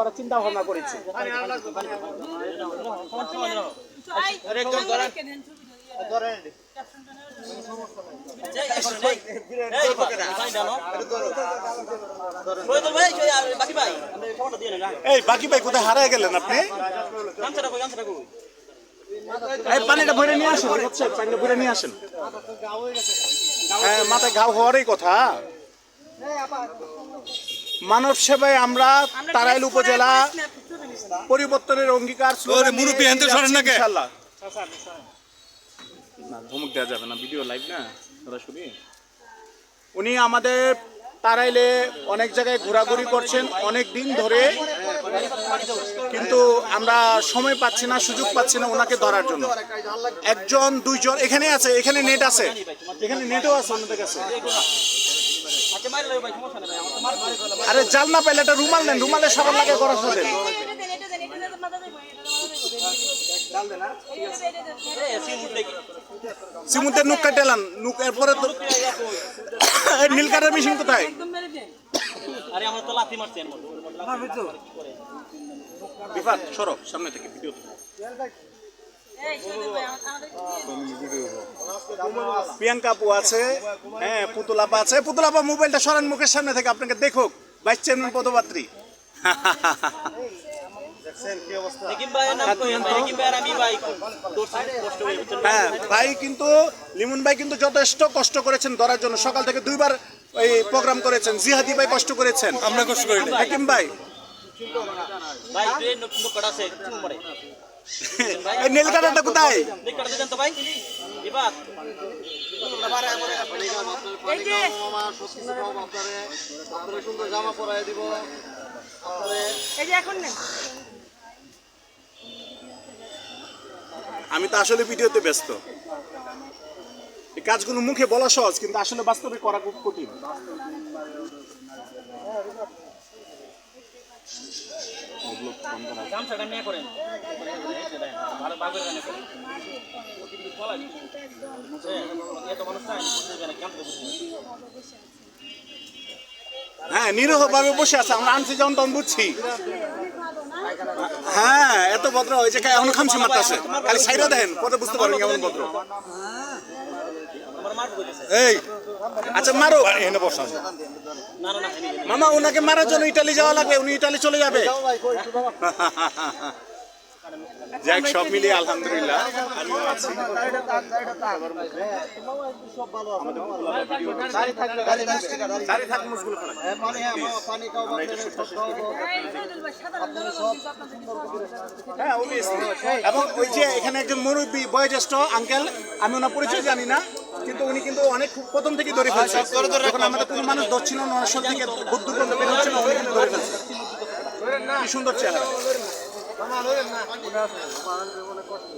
করার চিন্তা ভাবনা করেছি। এই, বাকি ভাই কোথায় হারায় গেলেন আপনি? পানিটা ভরে নিয়ে আসেন পানিটা ভরে নিয়ে আসেন। হ্যাঁ মাথায় ঘাও হওয়ারই কথা। মানব সেবায় আমরা তারাইল উপজেলা পরিবর্তনের অঙ্গীকার না যাচ্ছি কে? না ধমক দেওয়া যাবে না ভিডিও লাইভ না? সরাসরি উনি আমাদের তারাইলে অনেক জায়গায় ঘোরাঘুরি করছেন অনেক দিন ধরে কিন্তু আমরা সময় পাচ্ছি না সুযোগ পাচ্ছি না ওনাকে ধরার জন্য। একজন দুইজন এখানে আছে এখানে নেট আছে। এখানে নেটও আছে ওনাদের কাছে। আরে জাল না পাইলে একটা রুমাল নেন, রুমালে সাবান লাগে করার সাথে সিমুতে নুক কাটেলান নুক এরপরে তো নীল কাঠের মেশিন কোথায়? আরে আমরা তো লাথি মারছি এর মধ্যে বিপাক সরো, সামনে থেকে, ভিডিও প্রিয়াঙ্কা আপু আছে হ্যাঁ পুতুলাপা আছে। পুতুলাপা মোবাইলটা সরান মুখের সামনে থেকে আপনাকে দেখুক ভাইস চেয়ারম্যান পদপাত্রী হেকিম ভাইয়ের নাম কই? হেকিম ভাইয়ের আমি ভাই দৌড়ছি কষ্ট করে বুঝছেন হ্যাঁ ভাই কিন্তু লিমন ভাই কিন্তু যথেষ্ট কষ্ট করেছেন ধরার জন্য। সকাল থেকে দুইবার এই প্রোগ্রাম করেছেন। জিহাদি ভাই কষ্ট করেছেন। আমরা কষ্ট করি হাকিম ভাই ভাই নতুন কোথায়? দেখ দেন তো ভাই। এবার। সুন্দর জামা পরাই দিব এই যে এখন নেন। আমি তো আসলে ভিডিওতে ব্যস্ত। এই কাজগুলো মুখে বলা সহজ কিন্তু আসলে বাস্তবে করা খুব কঠিন। হ্যাঁ নিরহ ভাবে বসে আছে আমরা আনছি যখন তখন বুঝছি। হ্যাঁ এত ভদ্র যে এখন খামছি মারতেছে। খালি সাইডে দেখেন পরে বুঝতে পারবেন কেমন ভদ্র। এই আচ্ছা মারো। এনে বসা মামা, ওনাকে মারার জন্য ইটালি যাওয়া লাগবে, উনি ইটালি চলে যাবে। যাক সব মিলিয়ে আলহামদুলিল্লাহ আমিও আছি। হ্যাঁ হ্যাঁ। এবং ওই যে এখানে একজন মুরব্বী বয়োজ্যেষ্ঠ আঙ্কেল আমি ওনার পরিচয় জানি না কিন্তু উনি কিন্তু অনেক প্রথম থেকে ধরে ফেলছে। যখন আমাদের কোনো মানুষ ধরছিল না ওনার সব থেকে বুদ্ধ বের উনি কিন্তু ধরে ফেলছে। কি সুন্দর চেহারা। কষ্ট